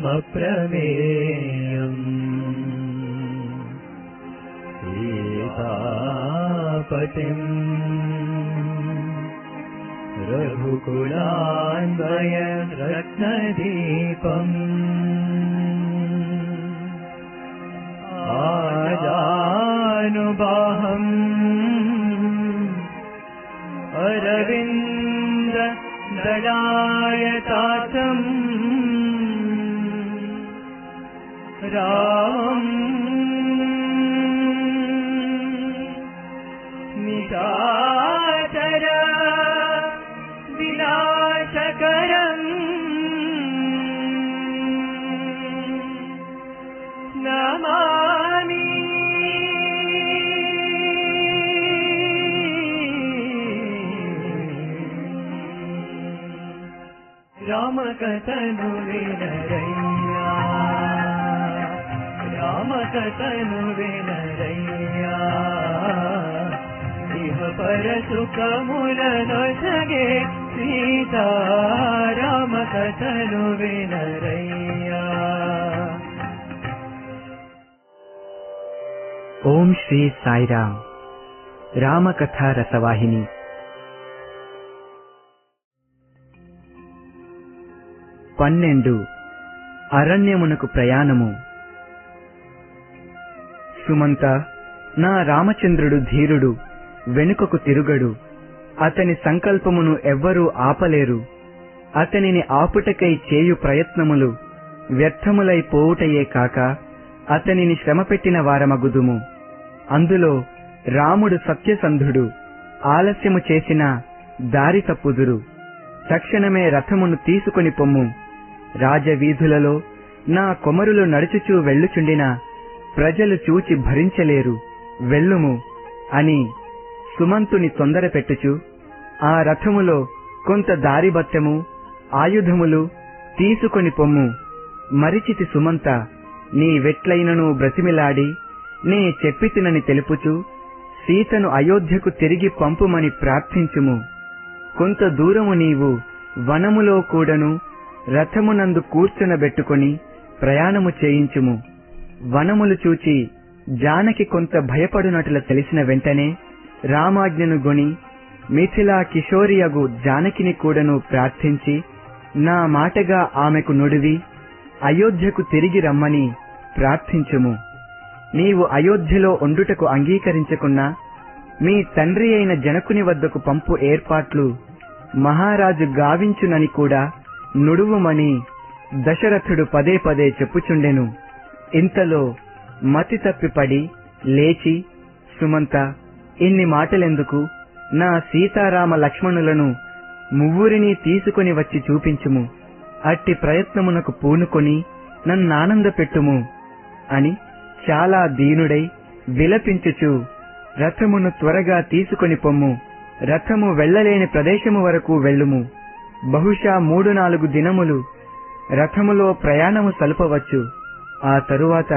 दशरथात्मजमप्रमेयम् सीतापतिम्। रघुकुलान्वय रत्नदीपम्। आजानुबाहम्। अरविन्द दलायतातम् രാമം. നിശാചര വിനാശകരം. നമാമി. രാമകഥനു വിനര रामकथनु विनरैया इह परसुखमुलन जगे सीता रामकथनु विनरैया ఓం శ్రీ సాయిరామ్ రామకథ రసవాహిని పన్నెండు అరణ్యమునకు ప్రయాణము సుమంతా నా రామచంద్రుడు ధీరుడు వెనుకకు తిరుగడు. అతని సంకల్పమును ఎవ్వరూ ఆపలేరు. అతనిని ఆపుటకై చేయు ప్రయత్నములు వ్యర్థములై పోవుటయే కాక అతనిని శ్రమపెట్టిన వారమగుదుము. అందులో రాముడు సత్యసంధుడు ఆలస్యము చేసిన దారి తప్పుదురు. తక్షణమే రథమును తీసుకుని పొమ్ము. రాజవీధులలో నా కొమరులు నడుచుచూ వెళ్ళుచుండిన ప్రజలు చూచి భరించలేరు. వెళ్ళుము అని సుమంతుని తొందర పెట్టుచు ఆ రథములో కొంత దారిబత్తెము ఆయుధములు తీసుకొని పొమ్ము. మరిచితి సుమంత నీ వెట్లైనను బ్రతిమిలాడి నే చెప్పితినని తెలుపుచు సీతను అయోధ్యకు తిరిగి పంపుమని ప్రార్థించుము. కొంత దూరము నీవు వనములో కూడను రథమునందు కూర్చునబెట్టుకొని ప్రయాణము చేయించుము. వనములు చూచి జానకి కొంత భయపడునట్లు తెలిసిన వెంటనే రామాజ్ఞను గొని మిథిలా కిషోరియగు జానకిని కూడాను ప్రార్థించి నా మాటగా ఆమెకు నుడివి అయోధ్యకు తిరిగి రమ్మని ప్రార్థించుము. నీవు అయోధ్యలో ఉండుటకు అంగీకరించకున్నా మీ తండ్రి అయిన జనకుని వద్దకు పంపు ఏర్పాట్లు మహారాజు గావించునని కూడా నుడువుమని దశరథుడు పదే పదే చెప్పుచుండెను. ఇంతలో మతి తప్పిపడి లేచి సుమంత ఇన్ని మాటలెందుకు? నా సీతారామ లక్ష్మణులను మువ్వురిని తీసుకొని వచ్చి చూపించుము. అట్టి ప్రయత్నమునకు పూనుకొని నన్నానందపెట్టుము అని చాలా దీనుడై విలపించుచు రథమును త్వరగా తీసుకొని పొమ్ము. రథము వెళ్ళలేని ప్రదేశము వరకు వెళ్ళుము. బహుశా మూడు నాలుగు దినములు రథములో ప్రయాణము సలుపవచ్చు. ఆ తరువాత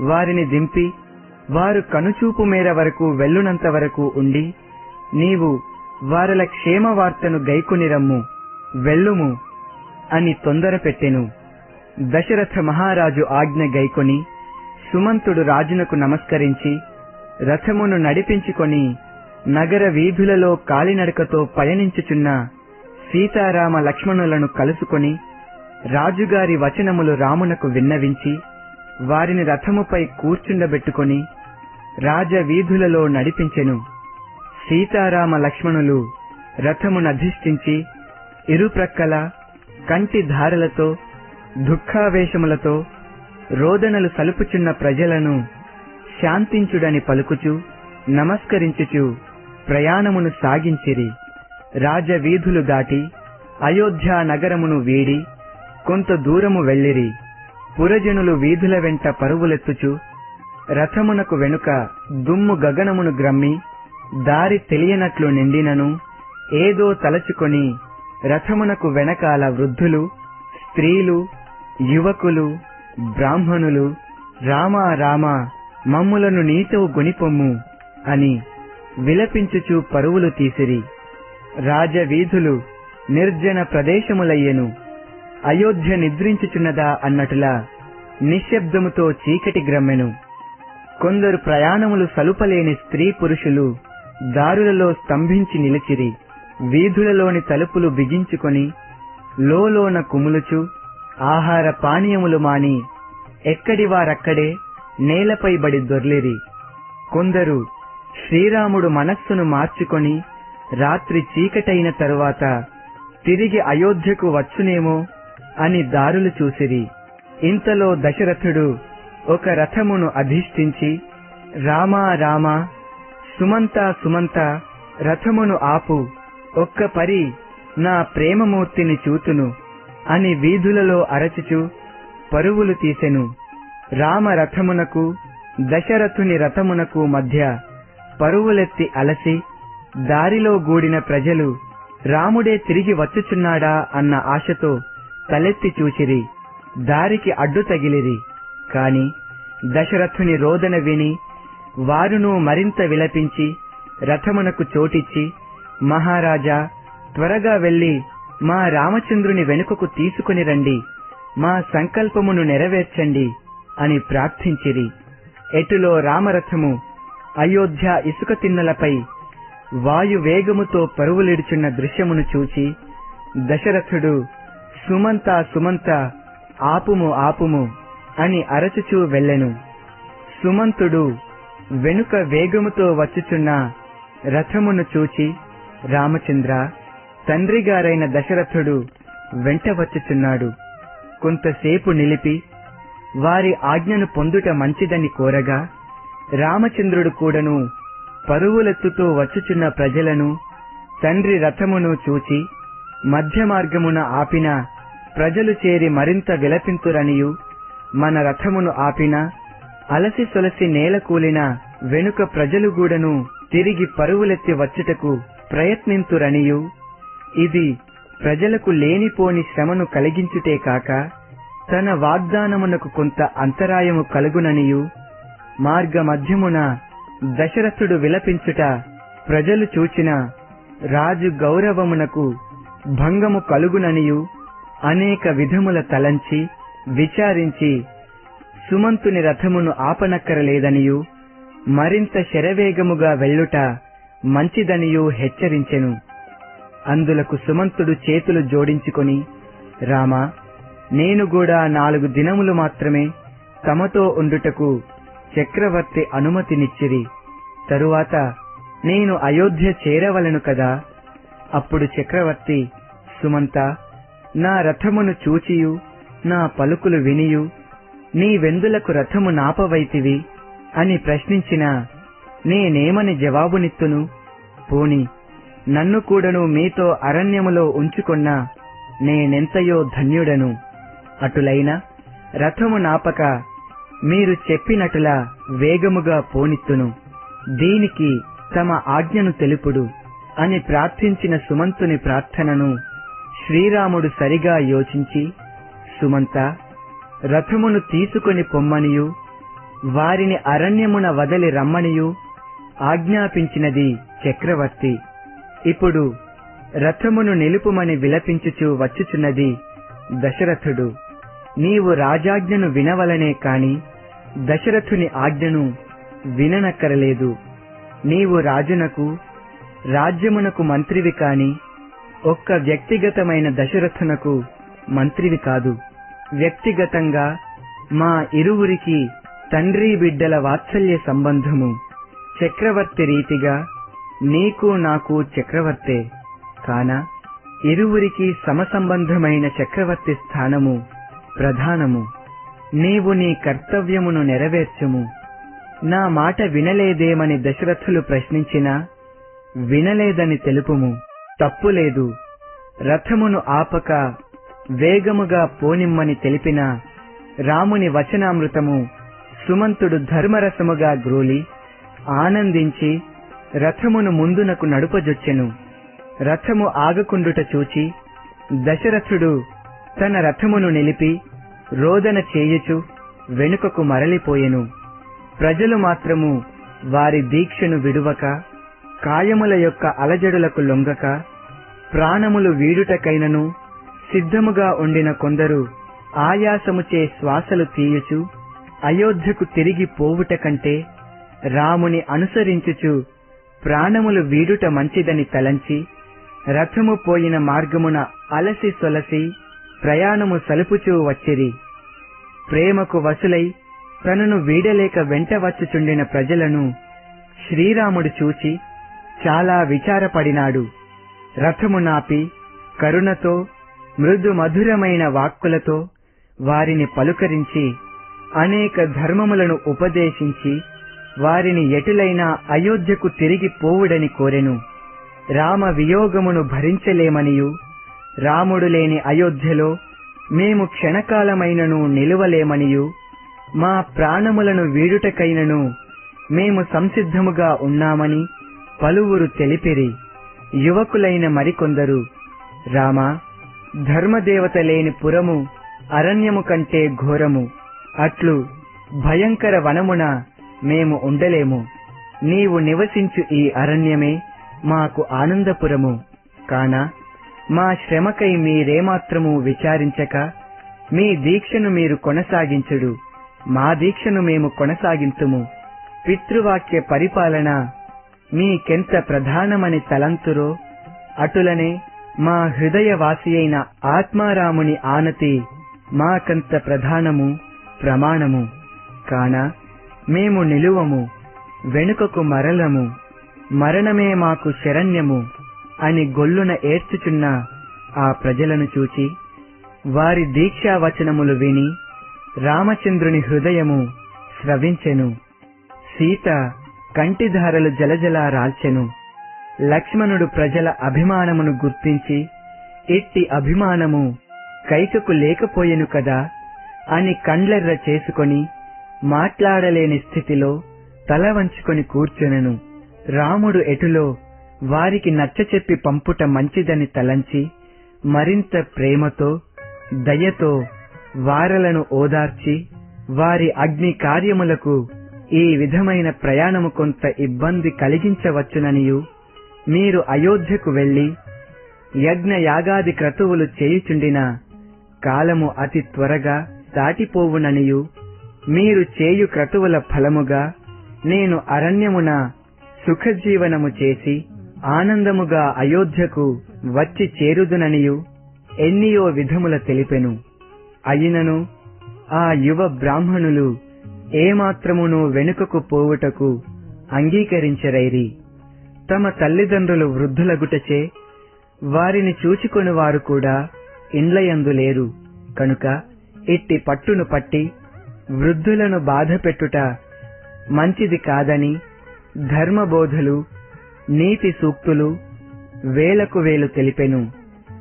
వారిని దింపి వారు కనుచూపు మేర వరకు వెళ్ళునంత వరకు ఉండి నీవు వారల క్షేమ వార్తను గైకునిరమ్ము వెళ్ళుము అని తొందర పెట్టెను. దశరథ మహారాజు ఆజ్ఞ గైకొని సుమంతుడు రాజునకు నమస్కరించి రథమును నడిపించుకొని నగర వీధులలో కాలినడకతో పయనించుచున్న సీతారామ లక్ష్మణులను కలుసుకొని రాజుగారి వచనములు రామునకు విన్నవించి వారిని రథముపై కూర్చుండబెట్టుకొని రాజవీధులలో నడిపించెను. సీతారామ లక్ష్మణులు రథమునధిష్ఠించి ఇరుప్రక్కల కంటి ధారలతో దుఃఖావేశములతో రోదనలు సలుపుచున్న ప్రజలను శాంతించుడని పలుకుచు నమస్కరించుచు ప్రయాణమును సాగించిరి. రాజవీధులు దాటి అయోధ్యా నగరమును వీడి కొంత దూరము వెళ్ళిరి. పురజనులు వీధుల వెంట పరుగులెత్తుచు రథమునకు వెనుక దుమ్ము గగనమును గ్రమ్మి దారి తెలియనట్లు నిండినను ఏదో తలచుకొని రథమునకు వెనకాల వృద్ధులు స్త్రీలు యువకులు బ్రాహ్మణులు రామా రామా మమ్ములను నీతో గొనిపొమ్ము అని విలపించుచు పరువులు తీసిరి. రాజవీధులు నిర్జన ప్రదేశములయ్యెను. అయోధ్య నిద్రించుచున్నదా అన్నటులా నిశ్శబ్దముతో చీకటి గ్రమ్మెను. కొందరు ప్రయాణములు సలుపలేని స్త్రీ పురుషులు దారులలో స్తంభించి నిలిచిరి. వీధులలోని తలుపులు బిగించుకొని లోలోన కుములుచు ఆహార పానీయములు మాని ఎక్కడి వారక్కడే నేలపై బడి దొర్లిరి. కొందరు శ్రీరాముడు మనస్సును మార్చుకొని రాత్రి చీకటైన తరువాత తిరిగి అయోధ్యకు వచ్చునేమో అని దారులు చూసిరి. ఇంతలో దశరథుడు ఒక రథమును అధిష్ఠించి రామా రామా సుమంత సుమంత రథమును ఆపు ఒక్క పరి నా ప్రేమమూర్తిని చూతును అని వీధులలో అరచుచు పరువులు తీసెను. రామ రథమునకు దశరథుని రథమునకు మధ్య పరువులెత్తి అలసి దారిలో గూడిన ప్రజలు రాముడే తిరిగి వచ్చుచున్నాడా అన్న ఆశతో తలెత్తి చూచిరి దారికి అడ్డు తగిలిరి. కాని దశరథుని రోదన విని వారును మరింత విలపించి రథమునకు చోటిచ్చి మహారాజా త్వరగా వెళ్ళి మా రామచంద్రుని వెనుకకు తీసుకుని రండి మా సంకల్పమును నెరవేర్చండి అని ప్రార్థించిరి. ఎటులో రామరథము అయోధ్య ఇసుక తిన్నలపై వాయు వేగముతో పరువులిడుచున్న దృశ్యమును చూచి దశరథుడు సుమంత సుమంత ఆపుము ఆపుము అని అరచుచూ వెళ్ళెను. సుమంతుడు వెనుక వేగముతో వచ్చుచున్న రథమును చూచి రామచంద్ర తండ్రిగారైన దశరథుడు వెంట వచ్చుచున్నాడు. కొంతసేపు నిలిపి వారి ఆజ్ఞను పొందుట మంచిదని కోరగా రామచంద్రుడు కూడాను పరువులెత్తుతో వచ్చుచున్న ప్రజలను తండ్రి రథమును చూచి మధ్య మార్గమున ఆపిన ప్రజలు చేరి మరింత విలపింతురనియు మన రథమును ఆపిన అలసి సొలసి నేల కూలిన వెనుక ప్రజలు గూడను తిరిగి పరువులెత్తి వచ్చుటకు ప్రయత్నింతురనియు ఇది ప్రజలకు లేనిపోని శ్రమను కలిగించుటే కాక తన వాగ్దానమునకు కొంత అంతరాయము కలుగుననియు మార్గ మధ్యమున దశరథుడు విలపించుట ప్రజలు చూచిన రాజు గౌరవమునకు భంగము కలుగుననియు అనేక విధముల తలంచి విచారించి సుమంతుని రథమును ఆపనక్కరలేదనియు మరింత శరవేగముగా వెళ్ళుట మంచిదనియు హెచ్చరించెను. అందులకు సుమంతుడు చేతులు జోడించుకొని రామా నేను కూడా నాలుగు దినములు మాత్రమే తమతో ఉండుటకు చక్రవర్తి అనుమతినిచ్చిరి. తరువాత నేను అయోధ్య చేరవలను కదా? అప్పుడు చక్రవర్తి సుమంత నా రథమును చూచియు నా పలుకులు వినియు నీ వెందులకు రథము నాపవైతివి అని ప్రశ్నించిన నేనేమని జవాబునిత్తును? పోని నన్ను కూడాను మీతో అరణ్యములో ఉంచుకున్నా నేనెంతయో ధన్యుడను. అటులైన రథము నాపక మీరు చెప్పినటులా వేగముగా పోనిత్తును. దీనికి తమ ఆజ్ఞను తెలుపుడు. అని ప్రార్థించిన సుమంతుని ప్రార్థనను శ్రీరాముడు సరిగా యోచించి సుమంత రథమును తీసుకుని పొమ్మనియు వారిని అరణ్యమున వదలి రమ్మనియు ఆజ్ఞాపించినది చక్రవర్తి. ఇప్పుడు రథమును నిలుపుమని విలపించుచు వచ్చుచున్నది దశరథుడు. నీవు రాజాజ్ఞను వినవలనే కాని దశరథుని ఆజ్ఞను విననక్కరలేదు. నీవు రాజునకు రాజ్యమునకు మంత్రివి కాని ఒక్క వ్యక్తిగతమైన దశరథునకు మంత్రివి కాదు. వ్యక్తిగతంగా మా ఇరువురికి తండ్రి బిడ్డల వాత్సల్య సంబంధము చక్రవర్తి రీతిగా నీకు నాకు చక్రవర్తే. కాన ఇరువురికి సమసంబంధమైన చక్రవర్తి స్థానము ప్రధానము. నీవు నీ కర్తవ్యమును నెరవేర్చుము. నా మాట వినలేదేమని దశరథులు ప్రశ్నించినా వినలేదని తెలుపుము తప్పులేదు. రథమును ఆపక వేగముగా పోనిమ్మని తెలిపిన రాముని వచనామృతము సుమంతుడు ధర్మరసముగా గ్రోలి ఆనందించి రథమును ముందునకు నడుపజొచ్చెను. రథము ఆగకుండుట చూచి దశరథుడు తన రథమును నిలిపి రోదన చేయుచు వెనుకకు మరలిపోయెను. ప్రజలు మాత్రము వారి దీక్షను విడువక కాయముల యొక్క అలజడులకు లొంగక ప్రాణములు వీడుటకైనను సిద్ధముగా ఉండిన కొందరు ఆయాసముచే శ్వాసలు తీయుచు అయోధ్యకు తిరిగి పోవుట కంటే రాముని అనుసరించుచు ప్రాణములు వీడుట మంచిదని తలంచి రథము పోయిన మార్గమున అలసి సొలసి ప్రయాణము సలుపుచూ వచ్చిరి. ప్రేమకు వసులై తనను వీడలేక వెంట వచ్చుచుండిన ప్రజలను శ్రీరాముడు చూచి చాలా విచారపడినాడు. రథము నాపి కరుణతో మృదు మధురమైన వాక్కులతో వారిని పలుకరించి అనేక ధర్మములను ఉపదేశించి వారిని ఎటులైనా అయోధ్యకు తిరిగి పోవుడని కోరెను. రామ వియోగమును భరించలేమనియు. రాముడు లేని అయోధ్యలో మేము క్షణకాలమైనను నిలువలేమనియు. మా ప్రాణములను వీడుటకైనను మేము సంసిద్ధముగా ఉన్నామని పలువురు తెలిపిరి. యువకులైన మరికొందరు. రామా ధర్మదేవత లేని పురము అరణ్యము కంటే ఘోరము. అట్లు భయంకర వనమున మేము ఉండలేము. నీవు నివసించు ఈ అరణ్యమే మాకు ఆనందపురము. కాన మా శ్రమకై మీరేమాత్రము విచారించక మీ దీక్షను మీరు కొనసాగించుడు. మా దీక్షను మేము కొనసాగింతుము. పితృవాక్య పరిపాలన మీకెంత ప్రధానమని తలంతురో అటులనే మా హృదయవాసి అయిన ఆత్మారాముని ఆనతి మాకంత ప్రధానము ప్రమాణము. కాన మేము నిలువము వెనుకకు మరలము మరణమే మాకు శరణ్యము అని గొల్లున ఏడ్చుచున్న ఆ ప్రజలను చూచి వారి దీక్షావచనములు విని రామచంద్రుని హృదయము స్రవించెను. సీత కంటిధారలు జలజల రాల్చెను. లక్ష్మణుడు ప్రజల అభిమానమును గుర్తించి ఎట్టి అభిమానము కైకకు లేకపోయెను కదా అని కండ్లెర్ర చేసుకొని మాట్లాడలేని స్థితిలో తల వంచుకొని కూర్చునెను. రాముడు ఎటులో వారికి నచ్చచెప్పి పంపుట మంచిదని తలంచి మరింత ప్రేమతో దయతో వారలను ఓదార్చి వారి అగ్ని కార్యములకు ఈ విధమైన ప్రయాణము కొంత ఇబ్బంది కలిగించవచ్చుననియు. మీరు అయోధ్యకు వెళ్ళి యజ్ఞయాగాది క్రతువులు చేయుచుండిన కాలము అతి త్వరగా దాటిపోవుననియు. మీరు చేయు క్రతువుల ఫలముగా నేను అరణ్యమున సుఖజీవనము చేసి ఆనందముగా అయోధ్యకు వచ్చి చేరుదుననియు ఎన్నియో విధముల తెలిపెను. అయినను ఆ యువ బ్రాహ్మణులు ఏమాత్రమును వెనుకకు పోవుటకు అంగీకరించరైరి. తమ తల్లిదండ్రులు వృద్ధులగుటచే వారిని చూచుకొని వారు కూడా ఇండ్లయందు లేరు. కనుక ఇట్టి పట్టును పట్టి వృద్ధులను బాధపెట్టుట మంచిది కాదని ధర్మబోధలు నీతి సూక్తులు వేలకు వేలు తెలిపెను.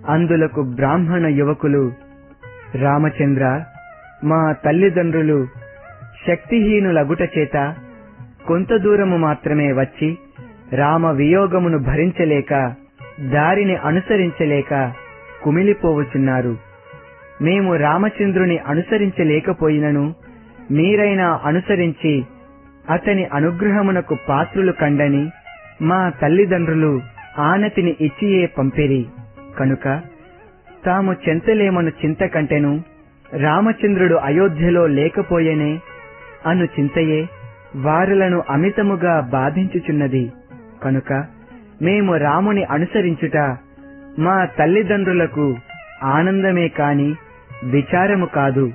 అందులకు బ్రాహ్మణ యువకులు రామచంద్ర మా తల్లిదండ్రులు శక్తిహీనులగుట చేత కొంత దూరము మాత్రమే వచ్చి రామ వియోగమును భరించలేక దారిని అనుసరించలేక కుమిలిపోవచున్నారు మేము రామచంద్రుని అనుసరించలేకపోయినను మీరైనా అనుసరించి అతని అనుగ్రహమునకు పాత్రులు కండని మా తల్లిదండ్రులు ఆనతిని ఇచ్చియే పంపిరి. కనుక తాము చెంతలేమను చింత కంటెను రామచంద్రుడు అయోధ్యలో లేకపోయేనే అను చింతయే వారులను అమితముగా బాధించుచున్నది. కనుక మేము రాముని అనుసరించుట మా తల్లిదండ్రులకు ఆనందమే కాని విచారము కాదు.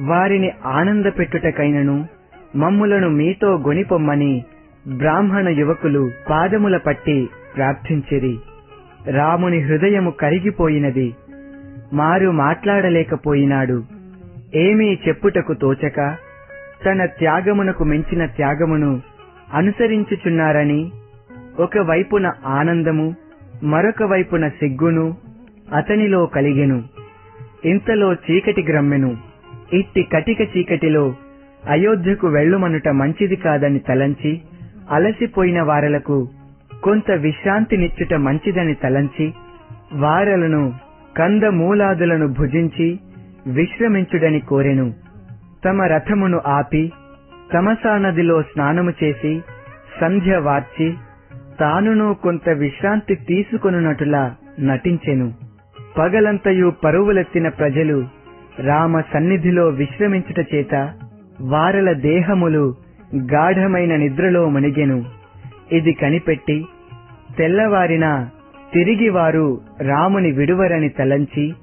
వారిని ఆనందపెట్టుటకైనను మమ్ములను మీతో గొనిపొమ్మని బ్రాహ్మణ యువకులు పాదముల పట్టి ప్రార్థించిరి. రాముని హృదయము కరిగిపోయినది. మారు మాట్లాడలేకపోయినాడు. ఏమీ చెప్పుటకు తోచక తన త్యాగమునకు మించిన త్యాగమును అనుసరించుచున్నారని ఒక వైపున ఆనందము మరొక వైపున సిగ్గును అతనిలో కలిగెను. ఇంతలో చీకటి గ్రమ్మెను. ఇట్టి కటిక చీకటిలో అయోధ్యకు వెళ్ళుమనుట మంచిది కాదని తలంచి అలసిపోయిన వారలకు కొంత విశ్రాంతినిచ్చుట మంచిదని తలంచి వారలను కందమూలాదులను భుజించి విశ్రమించుడని కోరెను. తమ రథమును ఆపి తమసా నదిలో స్నానము చేసి సంధ్య వార్చి తానును కొంత విశ్రాంతి తీసుకొనున్నట్టులా నటించెను. పగలంతయు పరువులెత్తిన ప్రజలు రామ సన్నిధిలో విశ్రమించుట చేత వారల దేహములు గాఢమైన నిద్రలో మునిగెను. ఇది కనిపెట్టి తెల్లవారిన తిరిగి వారు రాముని విడువరని తలంచి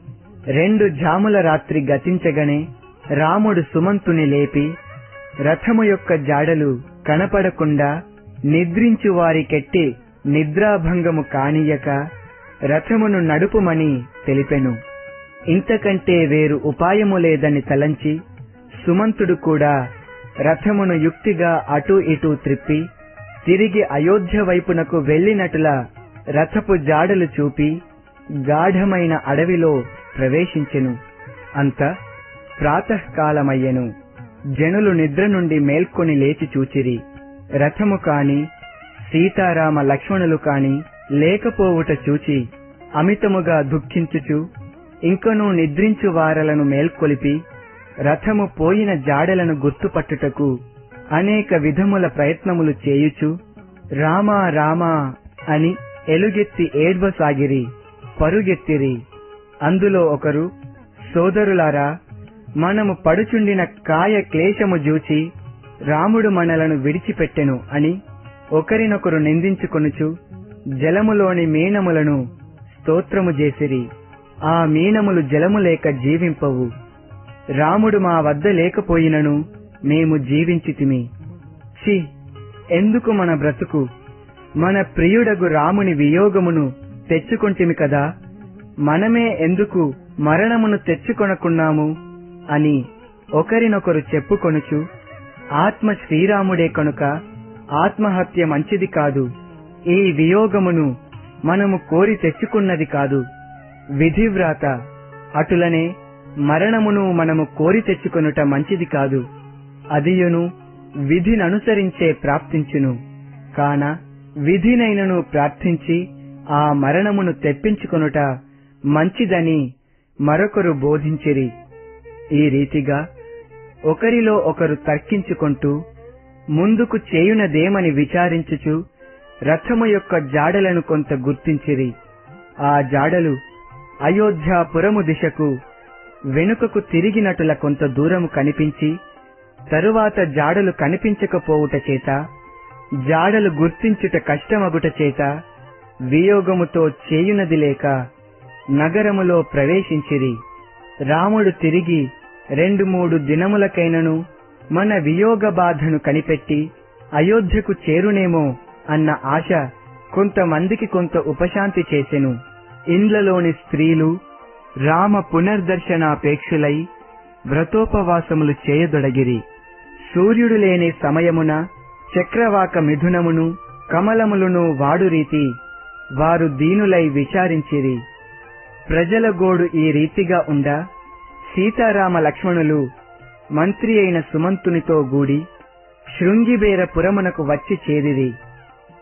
రెండు జాముల రాత్రి గతించగనే రాముడు సుమంతుని లేపి రథము యొక్క జాడలు కనపడకుండా నిద్రించు వారికెట్టి నిద్రాభంగము కానియక రథమును నడుపుమని తెలిపెను. ఇంతకంటే వేరు ఉపాయము లేదని తలంచి సుమంతుడు కూడా రథమును యుక్తిగా అటూ ఇటూ త్రిప్పి తిరిగి అయోధ్య వైపునకు వెళ్ళినట్ల రథపు జాడలు చూపి గాఢమైన అడవిలో ప్రవేశించెను. అంత ప్రాతకాలమయ్యెను. జనులు నిద్ర నుండి మేల్కొని లేచి చూచిరి. రథము కాని సీతారామ లక్ష్మణులు కాని లేకపోవుట చూచి అమితముగా దుఃఖించుచు ఇంకనూ నిద్రించు వారలను మేల్కొలిపి రథము పోయిన జాడలను గుర్తుపట్టుటకు అనేక విధముల ప్రయత్నములు చేయుచు రామా రామా అని ఎలుగెత్తి ఏడ్వసాగిరి పరుగెత్తిరి. అందులో ఒకరు సోదరులారా మనము పడుచుండిన కాయ క్లేశము జూచి రాముడు మనలను విడిచిపెట్టెను అని ఒకరినొకరు నిందించుకొనుచు జలములోని మీనములను స్తోత్రము చేసిరి ఆ మీనములు జలము లేక జీవింపవు. రాముడు మా వద్ద లేకపోయినను మేము జీవించితిమి. చి ఎందుకు మన బ్రతుకు? మన ప్రియుడగు రాముని వియోగమును తెచ్చుకొంటిమి కదా? మనమే ఎందుకు మరణమును తెచ్చుకొనకున్నాము? అని ఒకరినొకరు చెప్పుకొనుచు ఆత్మ శ్రీరాముడే కనుక ఆత్మహత్య మంచిది కాదు. ఈ వియోగమును మనము కోరి తెచ్చుకున్నది కాదు. విధివ్రాత అటులనే మరణమును మనము కోరి తెచ్చుకొనుట మంచిది కాదు. అదియును విధిననుసరించే ప్రాప్తించును. కాన విధినైనను ప్రార్థించి ఆ మరణమును తెప్పించుకొనుట మంచిదని మరొకరు బోధించిరి. ఈ రీతిగా ఒకరిలో ఒకరు తర్కించుకుంటూ ముందుకు చేయునదేమని విచారించుచు రథము యొక్క జాడలను కొంత గుర్తించిరి. ఆ జాడలు అయోధ్యాపురము దిశకు వెనుకకు తిరిగినటుల కొంత దూరము కనిపించి తరువాత జాడలు కనిపించకపోవుట చేత జాడలు గుర్తించుట కష్టమగుట చేత వియోగముతో చేయునది లేక నగరములో ప్రవేశించిరి. రాముడు తిరిగి రెండు మూడు దినములకైనను మన వియోగ బాధను కనిపెట్టి అయోధ్యకు చేరునేమో అన్న ఆశ కొంతమందికి కొంత ఉపశాంతి చేసెను. ఇండ్లలోని స్త్రీలు రామ పునర్దర్శనాపేక్షులై వ్రతోపవాసములు చేయదొడగిరి. సూర్యుడు లేని సమయమున చక్రవాక మిథునమును కమలములను వాడు రీతి వారు దీనులై విచారించిరి. ప్రజల గోడు ఈ రీతిగా ఉండా సీతారామ లక్ష్మణులు మంత్రి అయిన సుమంతునితో గూడి శృంగిబేర పురమునకు వచ్చి చేదిది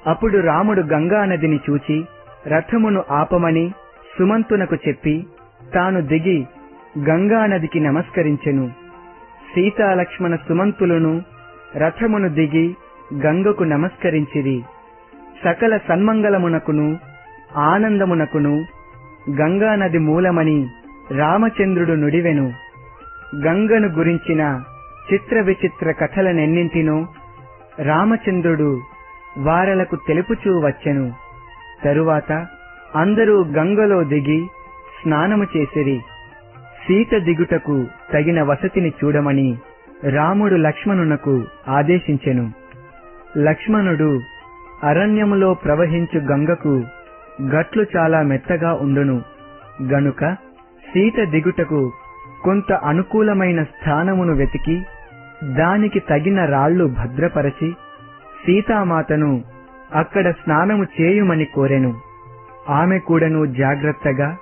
అప్పుడు రాముడు గంగా నదిని చూచి రథమును ఆపమని సుమంతునకు చెప్పి తాను దిగి గంగానదికి నమస్కరించెను. సీతాలక్ష్మణ సుమంతులను రథమును దిగి గంగకు నమస్కరించిరి. సకల సన్మంగళమునకును ఆనందమునకును గంగానది మూలమని రామచంద్రుడు నుడివెను. గంగను గురించిన చిత్ర విచిత్ర కథలనెన్నింటినో రామచంద్రుడు వారలకు తెలుపుచూ వచ్చెను. తరువాత అందరూ గంగలో దిగి స్నానము చేసిరి. సీత దిగుటకు తగిన వసతిని చూడమని రాముడు లక్ష్మణునకు ఆదేశించెను. లక్ష్మణుడు అరణ్యములో ప్రవహించు గంగకు గట్లు చాలా మెత్తగా ఉండును. గనుక సీత దిగుటకు కొంత అనుకూలమైన స్థానమును వెతికి దానికి తగిన రాళ్ళు భద్రపరచి సీతామాతను అక్కడ స్నానము చేయుమని కోరెను. ఆమె కూడాను జాగ్రత్తగా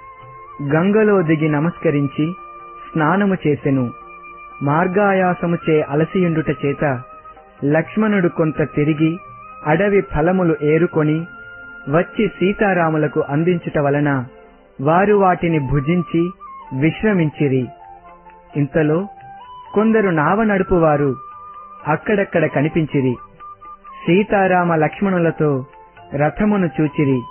గంగలో దిగి నమస్కరించి స్నానము చేసెను. మార్గాయాసముచే అలసియుండుట చేత లక్ష్మణుడు కొంత తిరిగి అడవి ఫలములు ఏరుకొని వచ్చి సీతారాములకు అందించుట వలన వారు వాటిని భుజించి విశ్రమించిరి. ఇంతలో కొందరు నావ నడుపువారు అక్కడక్కడ కనిపించిరి. సీతారామ లక్ష్మణులతో రథమును చూచిరి.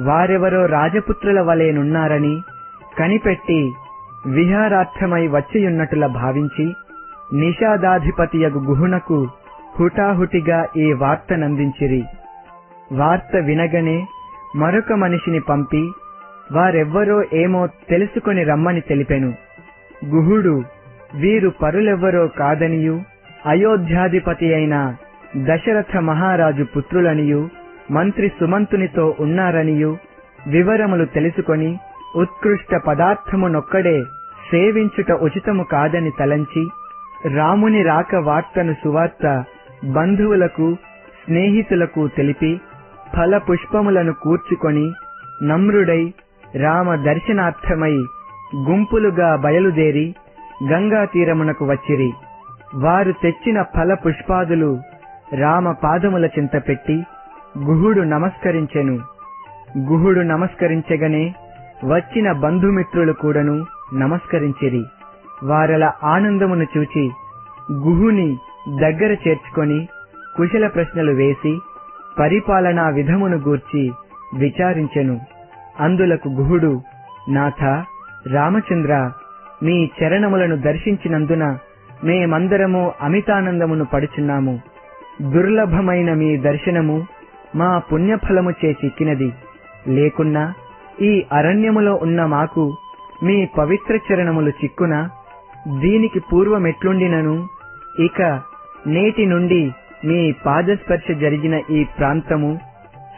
వారెవరో రాజపుత్రుల వలెనున్నారని కనిపెట్టి విహారార్థమై వచ్చియున్నట్టుల భావించి నిషాదాధిపతియగు గుహునకు హుటాహుటిగా ఈ వార్తనందించిరి వార్త వినగనే మరొక మనిషిని పంపి వారెవ్వరో ఏమో తెలుసుకొని రమ్మని తెలిపెను. గుహుడు వీరు పరులెవ్వరో కాదనియు అయోధ్యాధిపతి అయిన దశరథ మహారాజు పుత్రులనియు మంత్రి సుమంతునితో ఉన్నారనియు వివరములు తెలుసుకొని ఉత్కృష్ట పదార్థమునొక్కడే సేవించుట ఉచితము కాదని తలంచి రాముని రాక వార్తను సువార్త బంధువులకు స్నేహితులకు తెలిపి ఫల పుష్పములను కూర్చుకొని నమ్రుడై రామ దర్శనార్థమై గుంపులుగా బయలుదేరి గంగా తీరమునకు వచ్చిరి. వారు తెచ్చిన ఫల పుష్పాదులు రామ పాదముల చింత పెట్టి గుహుడు నమస్కరించెను. గుహుడు నమస్కరించగనే వచ్చిన బంధుమిత్రులు కూడాను నమస్కరించిరి. వారల ఆనందమును చూచి గుహుని దగ్గర చేర్చుకొని కుశల ప్రశ్నలు వేసి పరిపాలనా విధమును గూర్చి విచారించెను. అందులకు గుహుడు నాథ రామచంద్ర మీ చరణములను దర్శించినందున మేమందరము అమితానందమును పడుచున్నాము. దుర్లభమైన మీ దర్శనము మా పుణ్యఫలము చేసిక్కినది లేకున్నా ఈ అరణ్యములో ఉన్న మాకు మీ పవిత్ర చరణములు చిక్కున దీనికి పూర్వమెట్లుండినను ఇక నేటి నుండి మీ పాదస్పర్శ జరిగిన ఈ ప్రాంతము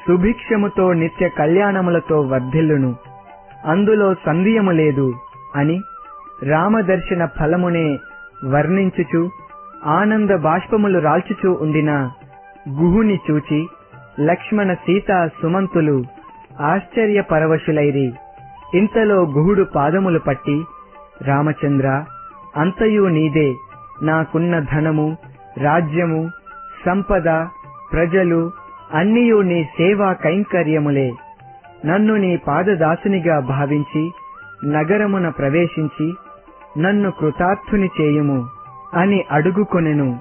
సుభిక్షముతో నిత్య కళ్యాణములతో వర్ధిల్లును. అందులో సందేహము లేదు అని రామదర్శన ఫలమునే వర్ణించుచు ఆనంద బాష్పములు రాల్చుచూ ఉండిన గుహుని చూచి లక్ష్మణ సీత సుమంతులు ఆశ్చర్యపరవశులైరి. ఇంతలో గుహుడు పాదములు పట్టి రామచంద్ర అంతయు నీదే నాకున్న ధనము రాజ్యము సంపద ప్రజలు అన్నియు నీ సేవా కైంకర్యములే. నన్ను నీ పాదదాసునిగా భావించి నగరమున ప్రవేశించి నన్ను కృతార్థుని చేయుము అని అడుగుకొనెను.